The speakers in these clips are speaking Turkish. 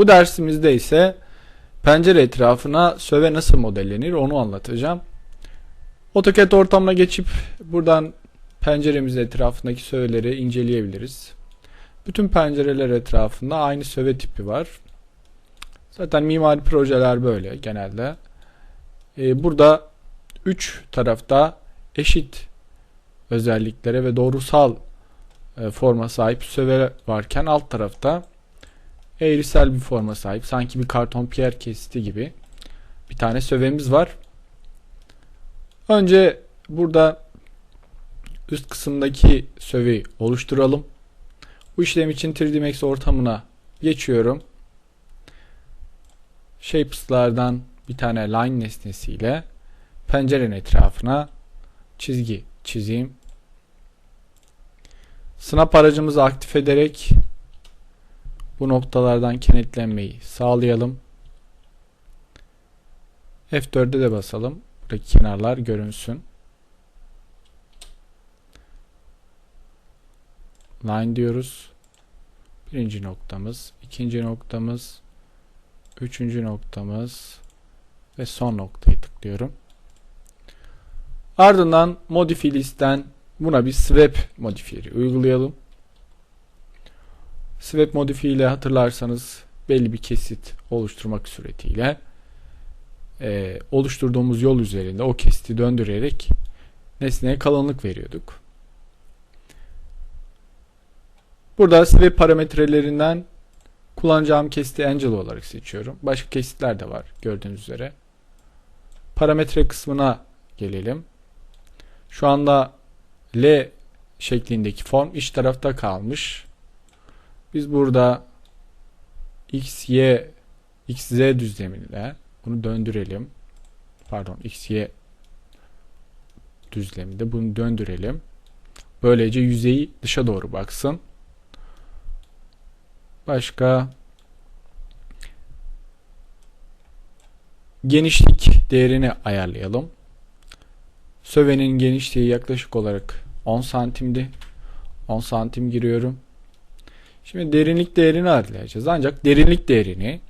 Bu dersimizde ise pencere etrafına söve nasıl modellenir onu anlatacağım. AutoCAD ortamına geçip buradan penceremizin etrafındaki söveleri inceleyebiliriz. Bütün pencereler etrafında aynı söve tipi var. Zaten mimari projeler böyle genelde. Ee, burada üç tarafta eşit özelliklere ve doğrusal e, forma sahip söve varken alt tarafta eğrisel bir forma sahip. Sanki bir karton piyer kesiti gibi bir tane sövemiz var. Önce burada üst kısımdaki söveyi oluşturalım. Bu işlem için 3D Max ortamına geçiyorum. Shapes'lardan bir tane line nesnesiyle pencerenin etrafına çizgi çizeyim. Snap aracımızı aktif ederek bu noktalardan kenetlenmeyi sağlayalım. F4'e de basalım. Buradaki kenarlar görünsün. Line diyoruz. Birinci noktamız, ikinci noktamız, üçüncü noktamız ve son noktayı tıklıyorum. Ardından Modify listen buna bir swap modifiyeri uygulayalım. Swap modifiye ile hatırlarsanız belli bir kesit oluşturmak suretiyle e, oluşturduğumuz yol üzerinde o kesiti döndürerek nesneye kalınlık veriyorduk. Burada swap parametrelerinden kullanacağım kesiti Angel olarak seçiyorum. Başka kesitler de var gördüğünüz üzere. Parametre kısmına gelelim. Şu anda L şeklindeki form iç tarafta kalmış. Biz burada x, y, x, z düzlemiyle bunu döndürelim. Pardon, x, y düzleminde bunu döndürelim. Böylece yüzeyi dışa doğru baksın. Başka genişlik değerini ayarlayalım. Sövenin genişliği yaklaşık olarak 10 santimdi. 10 santim giriyorum. Şimdi derinlik değerini ayarlayacağız. Ancak derinlik değerini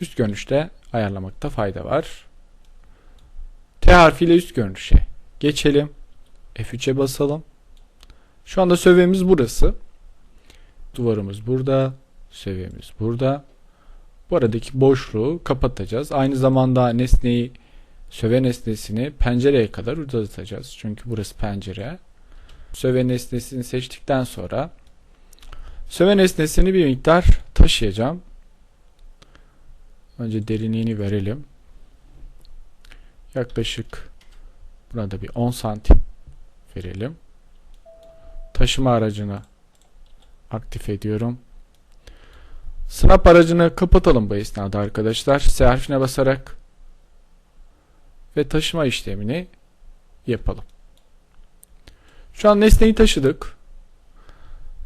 üst görünüşte ayarlamakta fayda var. T harfiyle üst görünüşe geçelim. F3'e basalım. Şu anda sövemiz burası. Duvarımız burada. Sövemiz burada. Bu aradaki boşluğu kapatacağız. Aynı zamanda nesneyi söve nesnesini pencereye kadar uzatacağız. Çünkü burası pencere. Söve nesnesini seçtikten sonra söve nesnesini bir miktar taşıyacağım. Önce derinliğini verelim. Yaklaşık burada bir 10 santim verelim. Taşıma aracını aktif ediyorum. Snap aracını kapatalım bu esnada arkadaşlar. S harfine basarak ve taşıma işlemini yapalım. Şu an nesneyi taşıdık.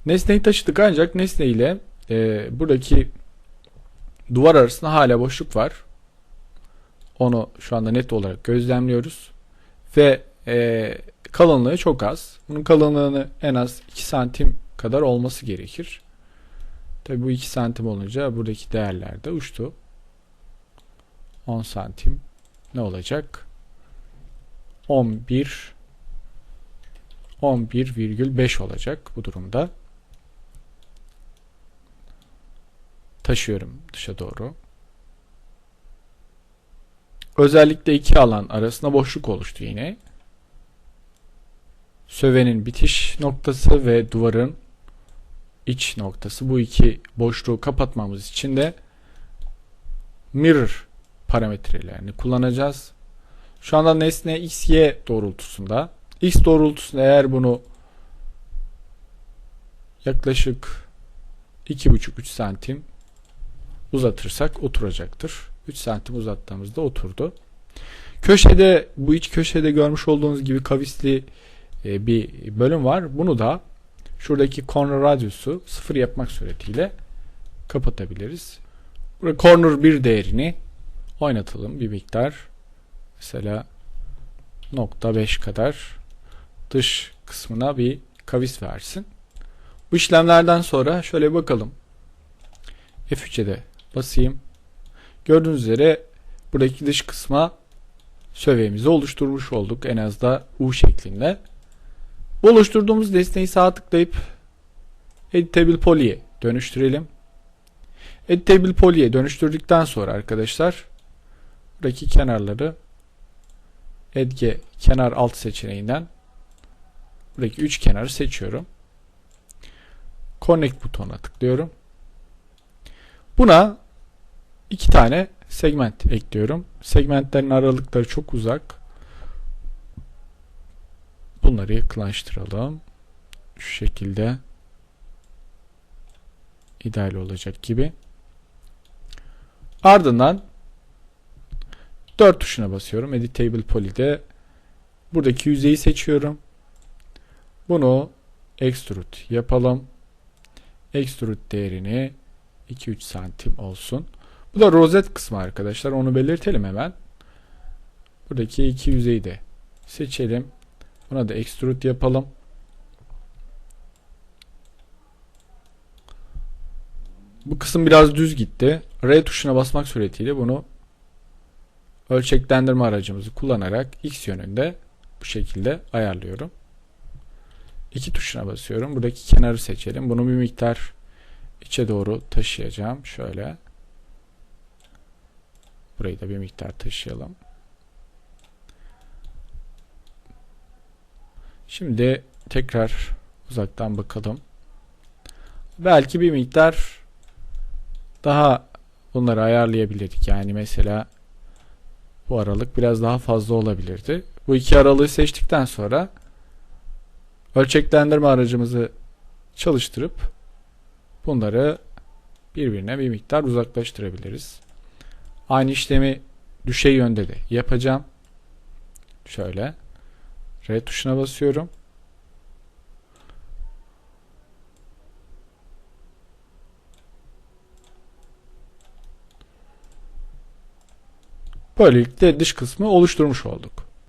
Nesneyi taşıdık ancak nesne ile e, buradaki duvar arasında hala boşluk var. Onu şu anda net olarak gözlemliyoruz. Ve e, kalınlığı çok az. Bunun kalınlığını en az 2 santim kadar olması gerekir. Tabi bu 2 santim olunca buradaki değerler de uçtu. 10 santim ne olacak? 11 11,5 olacak bu durumda. Taşıyorum dışa doğru. Özellikle iki alan arasında boşluk oluştu yine. Sövenin bitiş noktası ve duvarın iç noktası. Bu iki boşluğu kapatmamız için de mirror parametrelerini kullanacağız. Şu anda nesne x, y doğrultusunda. X doğrultusunda eğer bunu yaklaşık 2,5-3 santim uzatırsak oturacaktır. 3 santim uzattığımızda oturdu. Köşede bu iç köşede görmüş olduğunuz gibi kavisli e, bir bölüm var. Bunu da şuradaki corner radyosu sıfır yapmak suretiyle kapatabiliriz. Burada corner bir değerini oynatalım bir miktar. Mesela nokta 5 kadar dış kısmına bir kavis versin. Bu işlemlerden sonra şöyle bakalım. F3'e de basayım. Gördüğünüz üzere buradaki dış kısma söveyimizi oluşturmuş olduk. En az da U şeklinde. Bu oluşturduğumuz nesneyi sağ tıklayıp Editable Poly'e dönüştürelim. Editable Poly'e dönüştürdükten sonra arkadaşlar buradaki kenarları Edge kenar alt seçeneğinden buradaki üç kenarı seçiyorum. Connect butonuna tıklıyorum. Buna iki tane segment ekliyorum. Segmentlerin aralıkları çok uzak. Bunları yakınlaştıralım. Şu şekilde ideal olacak gibi. Ardından 4 tuşuna basıyorum. Editable Poly'de buradaki yüzeyi seçiyorum. Bunu extrude yapalım. Extrude değerini 2-3 santim olsun. Bu da rozet kısmı arkadaşlar. Onu belirtelim hemen. Buradaki iki yüzeyi de seçelim. Buna da extrude yapalım. Bu kısım biraz düz gitti. R tuşuna basmak suretiyle bunu ölçeklendirme aracımızı kullanarak X yönünde bu şekilde ayarlıyorum. İki tuşuna basıyorum. Buradaki kenarı seçelim. Bunu bir miktar içe doğru taşıyacağım. Şöyle. Burayı da bir miktar taşıyalım. Şimdi tekrar uzaktan bakalım. Belki bir miktar daha bunları ayarlayabilirdik. Yani mesela bu aralık biraz daha fazla olabilirdi. Bu iki aralığı seçtikten sonra ölçeklendirme aracımızı çalıştırıp bunları birbirine bir miktar uzaklaştırabiliriz. Aynı işlemi düşey yönde de yapacağım. Şöyle R tuşuna basıyorum. Böylelikle dış kısmı oluşturmuş olduk.